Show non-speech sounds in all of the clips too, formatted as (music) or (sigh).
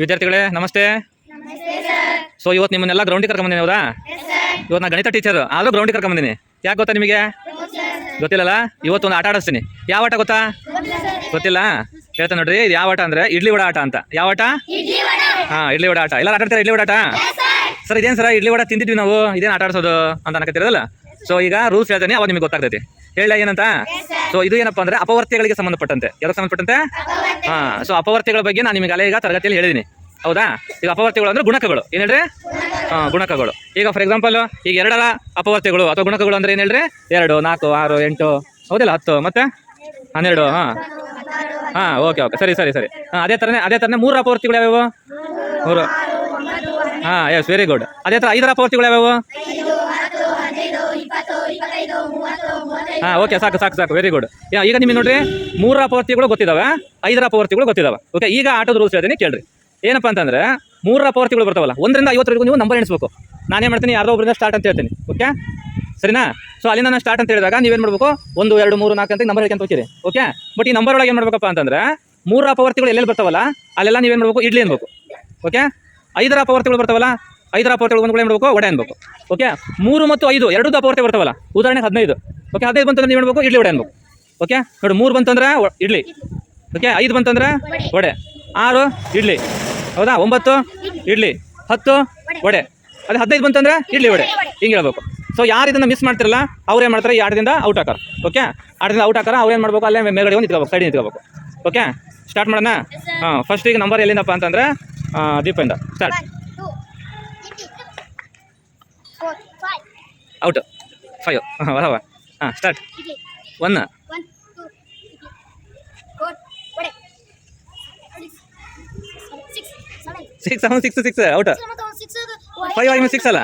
ವಿದ್ಯಾರ್ಥಿಗಳೇ ನಮಸ್ತೆ. ಸೊ ಇವತ್ತು ನಿಮ್ಮನ್ನೆಲ್ಲ ಗ್ರೌಂಡಿಗೆ ಕರ್ಕೊಂಬಂದಿನಿ ಹೌದಾ? ಇವತ್ತು ನಾ ಗಣಿತ ಟೀಚರ್ ಆದರೂ ಗ್ರೌಂಡಿಗೆ ಕರ್ಕೊಂಬಂದಿನಿ. ಯಾಕೆ ಗೊತ್ತಾ ನಿಮಗೆ? ಗೊತ್ತಿಲ್ಲಲ್ಲ? ಇವತ್ತು ಒಂದು ಆಟ ಆಡಿಸ್ತೀನಿ. ಯಾವ ಆಟ ಗೊತ್ತಾ? ಗೊತ್ತಿಲ್ಲ ಹೇಳ್ತಾ ನೋಡ್ರಿ ಇದು ಯಾವ ಆಟ ಅಂದ್ರೆ ಇಡ್ಲಿ ವಡ ಆಟ ಅಂತ. ಯಾವ ಆಟ? ಹಾ ಇಡ್ಲಿ ವಡ ಆಟ. ಎಲ್ಲ ಆಟ ಆಡ್ತಾರೆ ಇಡ್ಲಿ ವಡ ಆಟ? ಸರ್ ಇದೇನು ಸರ್ ಇಡ್ಲಿ ವಡ ತಿಂದಿದ್ವಿ ನಾವು ಇದೇನು ಆಟ ಆಡಿಸೋದು ಅಂತ ಅನ್ಕತ್ತಿರಲ್ಲ ಸೊ ಈಗ ರೂಲ್ಸ್ ಹೇಳ್ತೇನೆ ಅವಾಗ ನಿಮಗೆ ಗೊತ್ತಾಗ್ತೈತಿ. ಹೇಳ ಏನಂತ? ಸೊ ಇದು ಏನಪ್ಪಾ ಅಂದ್ರೆ ಅಪವರ್ತ್ಯಗಳಿಗೆ ಸಂಬಂಧಪಟ್ಟಂತೆ. ಯಾವ್ದಕ್ಕೆ ಸಂಬಂಧಪಟ್ಟಂತೆ? ಹಾ ಸೊ ಅಪವರ್ತ್ಯಗಳ ಬಗ್ಗೆ ನಾನು ನಿಮಗೆ ಈಗ ತರಗತಿಯಲ್ಲಿ ಹೇಳಿದ್ದೀನಿ ಹೌದಾ? ಈಗ ಅಪವರ್ತ್ಯಗಳು ಅಂದ್ರೆ ಗುಣಕಗಳು. ಏನ್ ಹೇಳ್ರಿ? ಹಾ ಗುಣಕಗಳು. ಈಗ ಫಾರ್ ಎಕ್ಸಾಂಪಲ್ ಈಗ ಎರಡರ ಅಪವರ್ತ್ಯಗಳು ಅಥವಾ ಗುಣಕಗಳು ಅಂದ್ರೆ ಏನ್ ಹೇಳ್ರಿ? ಎರಡು ನಾಲ್ಕು ಆರು ಎಂಟು ಹೌದಿಲ್ಲ ಹತ್ತು ಮತ್ತೆ? ಹನ್ನೆರಡು ಹಾ. ಹಾ ಓಕೆ ಓಕೆ ಸರಿ ಸರಿ ಸರಿ. ಹಾ ಅದೇ ಥರನೇ ಅದೇ ತರನೇ ಮೂರು ಅಪವರ್ತಿಗಳು ಯಾವ್ಯಾವು? ಮೂರು. ಹಾ ಎಸ್ ವೆರಿ ಗುಡ್ ಅದೇ ಥರ ಐದರ ಅಪವರ್ತಿಗಳು ಯಾವ್ಯಾವು? ಹಾ ಓಕೆ ಸಾಕು ಸಾಕು ಸಾಕು ವೆರಿ ಗುಡ್ ಈಗ ನಿಮಗೆ ನೋಡ್ರಿ ಮೂರ ಅಪವರ್ತಿಗಳು ಗೊತ್ತಿದಾವೆ, ಐದರ ಅಪವರ್ತಿಗಳು ಗೊತ್ತಿದಾವೆ. ಓಕೆ ಈಗ ಆಟೋದ ರೂಲ್ಸ್ ಹೇಳ್ತೀನಿ, ಕೇಳ್ರಿ. ಏನಪ್ಪಾ ಅಂತಂದ್ರೆ, ಮೂರರ ಅಪವರ್ತಿಗಳು ಬರ್ತಾವಲ್ಲ, ಒಂದರಿಂದ ಐವತ್ತರಿಗೂ ನೀವು ನಂಬರ್ ಎಣಿಸ್ಬೇಕು. ನಾನೇನು ಮಾಡ್ತೀನಿ ಯಾರೋ ಒಬ್ಬರಿಂದ ಸ್ಟಾರ್ಟ್ ಅಂತ ಹೇಳ್ತೀನಿ ಓಕೆ ಸರಿನಾ? ಸೊ ಅಲ್ಲಿಂದ ನಾನು ಸ್ಟಾರ್ಟ್ ಅಂತ ಹೇಳಿದಾಗ ನೀವೇನು ಮಾಡಬೇಕು? ಒಂದು, ಎರಡು, ಮೂರು, ನಾಲ್ಕು ಅಂತ ನಂಬರ್ ಹೇಳ್ಕೊಂತ ಹೋಗ್ತೀರಿ ಓಕೆ ಬಟ್ ಈ ನಂಬರ್ ಒಳಗೆ ಏನು ಮಾಡ್ಬೇಕಪ್ಪ ಅಂತಂದ್ರೆ ಮೂರ ಅಪವರ್ತಿಗಳು ಎಲ್ಲೆಲ್ಲಿ ಬರ್ತಾವಲ್ಲ, ಅಲ್ಲೆಲ್ಲ ನೀವೇನು ಮಾಡಬೇಕು? ಇಡ್ಲಿ ಅನ್ಬೇಕು ಓಕೆ ಐದರ ಅಪವರ್ತಿಗಳು ಬರ್ತಾವಲ್ಲ, ಐದರ ಅಪವರ್ತಿಗಳು ಒಂದು ಏನು ಮಾಡಬೇಕು? ಒಡೆ ಅನ್ಬೇಕು ಓಕೆ ಮೂರು ಮತ್ತು ಐದು ಎರಡು ಅಪವರ್ತಿ ಬರ್ತಾವಲ್ಲ, ಉದಾಹರಣೆಗೆ ಹದಿನೈದು. ಓಕೆ ಹದಿನೈದು ಬಂತಂದ್ರೆ ನೀವು ಹೇಳ್ಬೇಕು ಇಡ್ಲಿ ವಡೆ ಅನ್ಬೇಕು. ಓಕೆ ನೋಡಿ ಮೂರು ಬಂತಂದ್ರೆ ಇಡ್ಲಿ. ಓಕೆ ಐದು ಬಂತಂದ್ರೆ ವಡೆ. ಆರು ಇಡ್ಲಿ. ಹೌದಾ? ಒಂಬತ್ತು ಇಡ್ಲಿ. ಹತ್ತು ವಡೆ. ಅದೇ ಹದಿನೈದು ಬಂತಂದ್ರೆ ಇಡ್ಲಿ ವಡೆ. ಹಿಂಗೆ ಹೇಳ್ಬೇಕು. ಸೊ ಯಾರು ಇದನ್ನು ಮಿಸ್ ಮಾಡ್ತಿರಲ್ಲ ಅವ್ರು ಏನು ಮಾಡ್ತಾರೆ? ಈ ಆಟದಿಂದ ಔಟ್ ಹಾಕಾರ. ಓಕೆ ಆಟದಿಂದ ಔಟ್ ಹಾಕಾರ ಅವ್ರು ಏನು ಮಾಡ್ಬೇಕು? ಅಲ್ಲೇ ಮೇಲ್ಗಡೆ ಒಂದು ಇಟ್ಕೋಬೇಕು ಸೈಡ್ ನಿಂತ್ಕೋಬೇಕು. ಓಕೆ ಸ್ಟಾರ್ಟ್ ಮಾಡೋಣ? ಹಾಂ ಫಸ್ಟ್ ಈಗ ನಂಬರ್ ಎಲ್ಲಿಂದಪ್ಪ ಅಂತಂದ್ರೆ ದೀಪಿಂದ ಸ್ಟಾರ್ಟ್ ಔಟ್ ಫೈವ್ ಹಾಂ ಬರವ ಹಾಂ ಸ್ಟಾರ್ಟ್ ಒನ್ ಸಿಕ್ಸ್ ಅವನು ಸಿಕ್ಸ್ ಸಿಕ್ಸ್ ಔಟ್. ಫೈವ್ ಆಗಿ ಸಿಕ್ಸ್ ಅಲ್ಲ?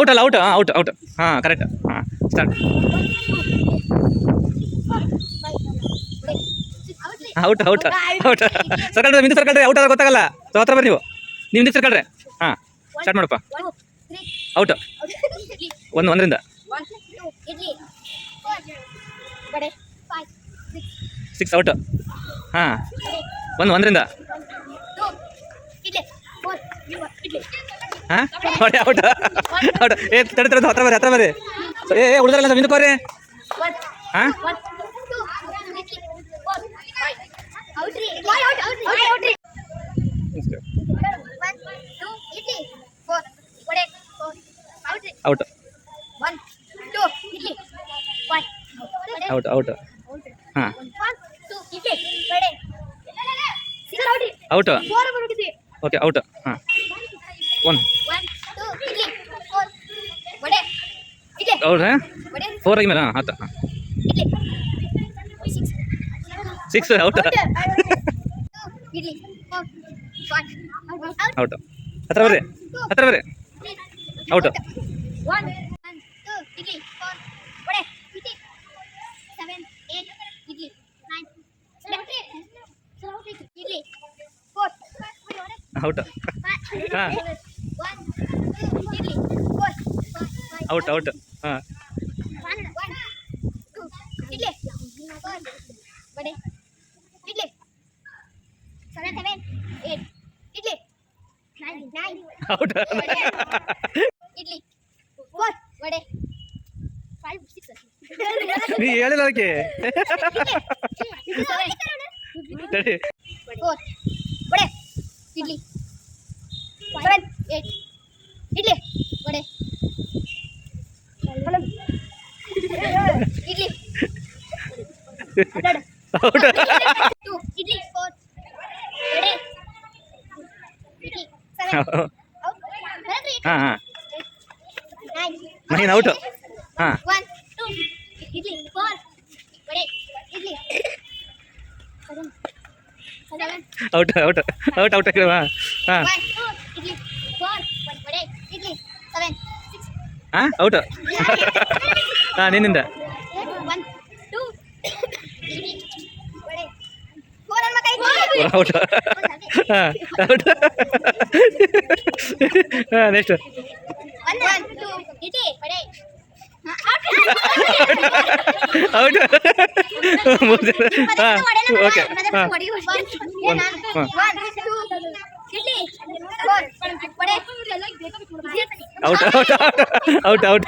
ಔಟ್ ಅಲ್ಲ ಔಟ್ ಔಟ್ ಔಟ್ ಹಾಂ ಕರೆಕ್ಟ್ ಹಾಂ start out out out circle ನಿಮ್ದು ಸರ್ಕಲ್ರಿ ಔಟ್ ಆದ್ರೆ ಗೊತ್ತಾಗಲ್ಲ. ಸೊ ಹತ್ರ ಬರ್ರಿ ನೀವು. ನಿಮ್ದು ಸರ್ಕಲ್ರಿ ಹಾಂ ಸ್ಟಾರ್ಟ್ ಮಾಡಪ್ಪ. ಔಟ್ ಒಂದು ಒಂದರಿಂದ. ಸಿಕ್ಸ್ ಔಟ್ ಹಾಂ. ಒಂದು ಒಂದರಿಂದ. ಹಾಂ? ಹೊಡೆ ಔಟ್ ಔಟ್ ಏ ತಡೆ ತಡಿ ಹತ್ರ ಬರ್ರಿ ಹತ್ರ ಬರ್ರಿ. ಏ ಉಳಿದ್ರಲ್ಲ ಹಿಂದಕ್ಕೆ one, ಹಾಂ? Out all right out out okay out ಹಾಂ 1 ಫೋರ್ 2 3 4 ಸಿಕ್ಸ್ 3 4 ಔಟ್ ಹತ್ರ ಬರ್ರಿ. ಹತ್ರ ಬರ್ರಿ. ಔಟ್ 1 ಔಟ್ ಹ ಹ ಔಟ್ ಔಟ್ ಇಡ್ಲಿ ಬಡೆ ಇಡ್ಲಿ ಸರಿತೆವೆ ಇಡ್ಲಿ 9 ಔಟ್ ಇಡ್ಲಿ ಬಡೆ ನೀ ಹೇಳಲಿಲ್ಲಕ್ಕೆ ಬಡೆ 4 ಬಡೆ idli but at idli ಬಡೆ idli. ಆಟಾಡು two idli four vada idli out. ಹೌದು ಔಟ್. ಔಟ್ ಔಟ್ ಔಟ್ ಆಕಡೆ ವಾ ಔಟ್ ಹಾಂ ನಿನ್ನಿಂದ one, two, idli, vade, four ಅಲ್ವಾ ಕೈ idli. ಔಟ್ ಹಾಂ ಔಟ್ ಹಾಂ next One, one, two, idli, vade. Out ಮೂರು ಜನ ಹಾಂ ಓಕೆ ಹಾಂ One, out out out out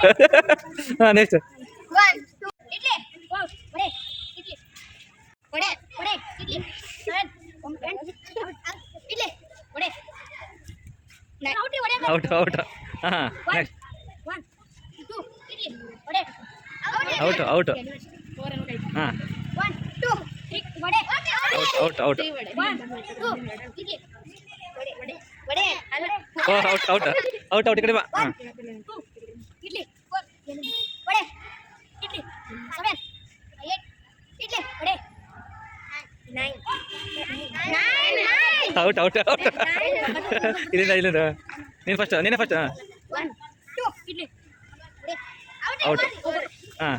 ಹಾಂ ನೆಕ್ಸ್ಟ್ ಔಟ್ ಔಟ್ ಹಾಂ ನೆಕ್ಸ್ಟ್ ಔಟ್ ಔಟ್ ಹಾಂ. Out out out out out. Out out ಕಡೆ ಬಾ. Out out out. ಇಲ್ಲ ಇಲ್ಲ ನೀನು ಫಸ್ಟ್ ನೀನೇ ಫಸ್ಟ್ ಔಟ್. ಹಾಂ.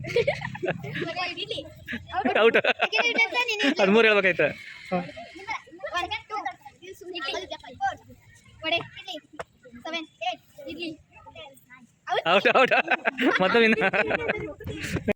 ಔಟ್ ಹದಿಮೂರು ಹೇಳ್ಬೇಕಾಯ್ತ. ಔಟ್ ಔಟ್ ಮತ್ತೊಂದು (laughs)